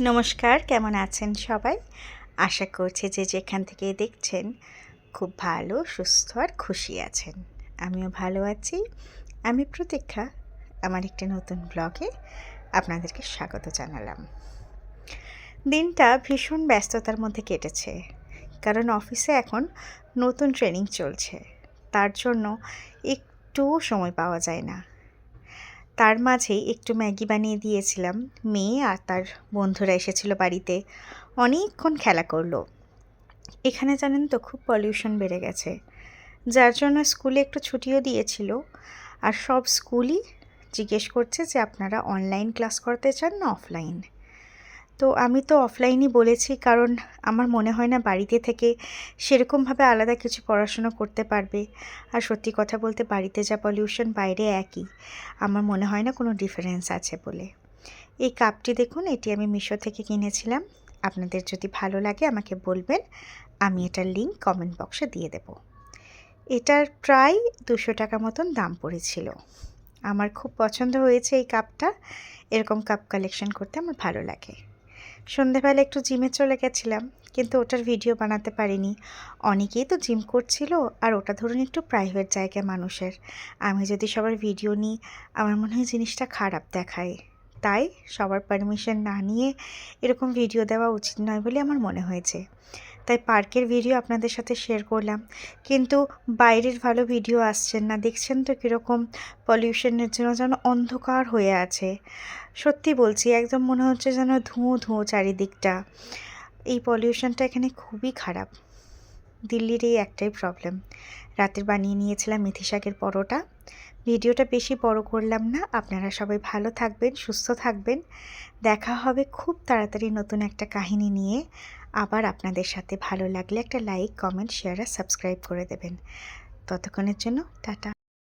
নমস্কার, কেমন আছেন সবাই? আশা করছি যে যেখান থেকে দেখছেন খুব ভালো, সুস্থ আর খুশি আছেন। আমিও ভালো আছি। আমি প্রতীক্ষা, আমার একটি নতুন ব্লগে আপনাদেরকে স্বাগত জানালাম। দিনটা ভীষণ ব্যস্ততার মধ্যে কেটেছে, কারণ অফিসে এখন নতুন ট্রেনিং চলছে। তার জন্য একটুও সময় পাওয়া যায় না। তার মাঝেই একটু ম্যাগি বানিয়ে দিয়েছিলাম। মেয়ে আর তার বন্ধুরা এসেছিল বাড়িতে। অনেকক্ষণ খেলা করল। এখানে জানেন তো, খুব পলিউশন বেড়ে গেছে। যার জন্য স্কুলে একটু ছুটিও দিয়েছিল। আর সব স্কুলই জিজ্ঞেস করছে যে আপনারা অনলাইন ক্লাস করতে চান না অফলাইন তো আমি তো অফলাইনই বলেছি, কারণ আমার মনে হয় না বাড়িতে থেকে সেরকমভাবে আলাদা কিছু পড়াশুনো করতে পারবে। আর সত্যি কথা বলতে বাড়িতে যা পলিউশন বাইরে একই। আমার মনে হয় না কোনো ডিফারেন্স আছে বলে। এই কাপটি দেখুন, এটি আমি মিশো থেকে কিনেছিলাম। আপনাদের যদি ভালো লাগে আমাকে বলবেন, আমি এটার লিঙ্ক কমেন্ট বক্সে দিয়ে দেব। এটার প্রায় দুশো টাকা মতন দাম পড়েছিল। আমার খুব পছন্দ হয়েছে এই কাপটা এরকম কাপ কালেকশন করতে আমার ভালো লাগে। সন্ধেবেলা একটু জিমে চলে গেছিলাম, কিন্তু ওটার ভিডিও বানাতে পারিনি। অনেকেই তো জিম করছিল, আর ওটা ধরুন একটু প্রাইভেট জায়গায় মানুষের। আমি যদি সবার ভিডিও নিই, আমার মনে হয় জিনিসটা খারাপ দেখায়। তাই সবার পারমিশন না নিয়ে এরকম ভিডিও দেওয়া উচিত নয় বলে আমার মনে হয়েছে। তাই পার্কের ভিডিও আপনাদের সাথে শেয়ার করলাম। কিন্তু বাইরের ভালো ভিডিও আসছেন না। দেখছেন তো কীরকম পলিউশনের জন্য যেন অন্ধকার হয়ে আছে। সত্যি বলছি, একদম মনে হচ্ছে যেন ধুঁয়ো ধুঁয়ো চারিদিকটা। এই পলিউশনটা এখানে খুবই খারাপ। দিল্লির এই একটাই প্রবলেম রাতের বানিয়ে নিয়েছিলাম মেথি শাকের পরোটা। ভিডিওটা বেশি বড় করলাম না। আপনারা সবাই ভালো থাকবেন, সুস্থ থাকবেন। দেখা হবে খুব তাড়াতাড়ি নতুন একটা কাহিনী নিয়ে। আবার আপনাদের সাথে ভালো লাগলে একটা লাইক কমেন্ট শেয়ার আর সাবস্ক্রাইব করে দেবেন। ততক্ষণের জন্য টাটা।